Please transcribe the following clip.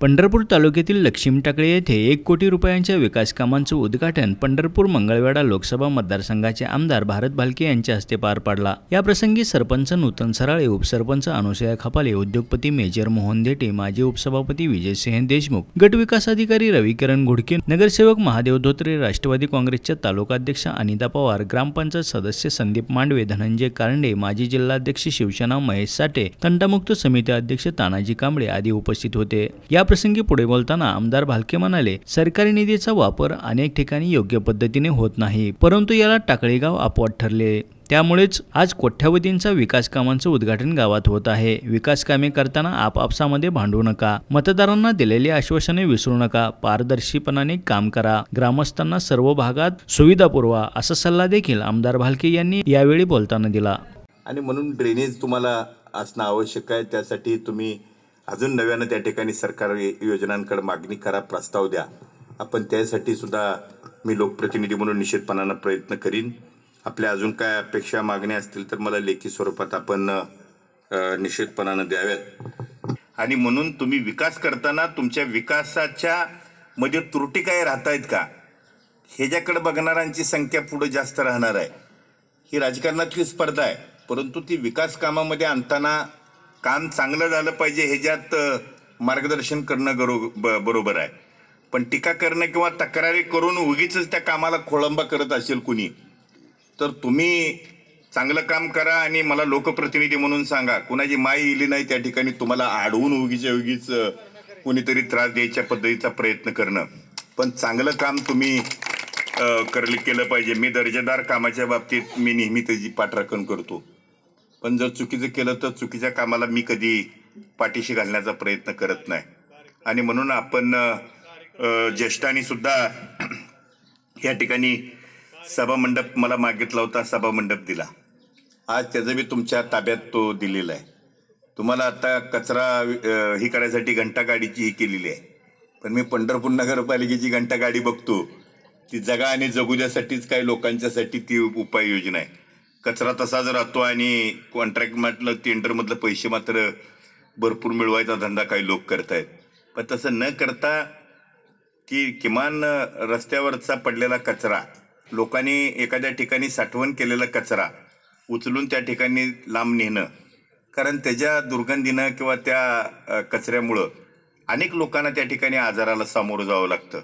पंढरपूर तालुक्यातील लक्ष्मी टाकळे येथे एक कोटी रुपयांच्या विकास कामांचं उद्घाटन पंढरपूर मंगळवेढा लोकसभा मतदारसंघाचे आमदार भारत भालके यांच्या हस्ते पार पडला. या प्रसंगी सरपंच नूतन सराळे उपसरपंच अनुसया खपाले उद्योगपती मेजर मोहन देटे माजी उपसभापती विजयसिंह देशमुख गट विकास अधिकारी रविकिरण घुडके नगरसेवक महादेव धोत्रे राष्ट्रवादी काँग्रेसच्या तालुकाध्यक्ष अनिता पवार ग्रामपंचायत सदस्य संदीप मांडवे धनंजय कारंडे माजी जिल्हाध्यक्ष शिवसेना महेश साठे तंटामुक्त समिती अध्यक्ष तानाजी कांबळे आदी उपस्थित होते. या प्रसंगी पुढे बोलताना आमदार भालके म्हणाले सरकारी निधीचा वापर अनेक ठिकाणी योग्य पद्धतीने होत नाही परंतु याला टाकळेगाव अपवाद ठरले. त्यामुळेच आज कोट्यावधींचा विकास कामांचं उद्घाटन गावात होत आहे. विकास कामे करताना आपापसामध्ये भांडू नका. मतदारांना दिलेली आश्वासने विसरू नका. पारदर्शीपणाने काम करा. ग्रामस्थांना सर्व भागात सुविधा पुरवा असा सल्ला देखील आमदार भालके यांनी यावेळी बोलताना दिला. आणि म्हणून ड्रेनेज तुम्हाला असणं आवश्यक आहे त्यासाठी तुम्ही अजून नव्यानं त्या ठिकाणी सरकार योजनांकडे मागणी करा प्रस्ताव द्या. आपण त्यासाठी सुद्धा मी लोकप्रतिनिधी म्हणून निश्चितपणानं प्रयत्न करीन. आपल्या अजून काय अपेक्षा मागण्या असतील तर मला लेखी स्वरूपात आपण निश्चितपणानं द्याव्यात. आणि म्हणून तुम्ही विकास करताना तुमच्या विकासाच्या मध्ये त्रुटी काय राहत आहेत का? ह्याच्याकडे बघणाऱ्यांची संख्या पुढे जास्त राहणार आहे. ही राजकारणातली स्पर्धा आहे परंतु ती विकास कामामध्ये आणताना काम चांगलं झालं पाहिजे ह्याच्यात मार्गदर्शन करणं गरो ब- बरोबर आहे. पण टीका करणं किंवा तक्रारी करून उगीच त्या कामाला खोळंबा करत असेल कुणी तर तुम्ही चांगलं काम करा आणि मला लोकप्रतिनिधी म्हणून सांगा. कुणाची माई इली नाही त्या ठिकाणी तुम्हाला आडवून उगीच्या उगीच कुणीतरी त्रास द्यायच्या पद्धतीचा प्रयत्न करणं. पण चांगलं काम तुम्ही करले केलं पाहिजे. मी दर्जेदार कामाच्या बाबतीत मी नेहमी त्याची पाठराखण करतो. पण जर चुकीचं केलं तर चुकीच्या कामाला मी कधी पाठीशी घालण्याचा प्रयत्न करत नाही. आणि म्हणून आपण ज्येष्ठांनी सुद्धा या ठिकाणी सभामंडप मला मागितला होता सभामंडप दिला. आज त्याचं मी तुमच्या ताब्यात तो दिलेला आहे. तुम्हाला आता कचरा ही करायसाठी घंटा गाडीची ही केलेली आहे. पण मी पंढरपूर नगरपालिकेची घंटा गाडी बघतो. ती जगा आणि जगू द्यासाठीच काही लोकांच्यासाठी ती उपाययोजना आहे. कचरा तसाच राहतो आणि कॉन्ट्रॅक्ट म्हटलं टेंडरमधलं पैसे मात्र भरपूर मिळवायचा धंदा काही लोक करतायत. पण तसं न करता की किमान रस्त्यावरचा पडलेला कचरा लोकांनी एखाद्या ठिकाणी साठवण केलेला कचरा उचलून त्या ठिकाणी लांब नेणं कारण त्याच्या दुर्गंधीनं किंवा त्या कचऱ्यामुळं अनेक लोकांना त्या ठिकाणी आजाराला सामोरं जावं लागतं.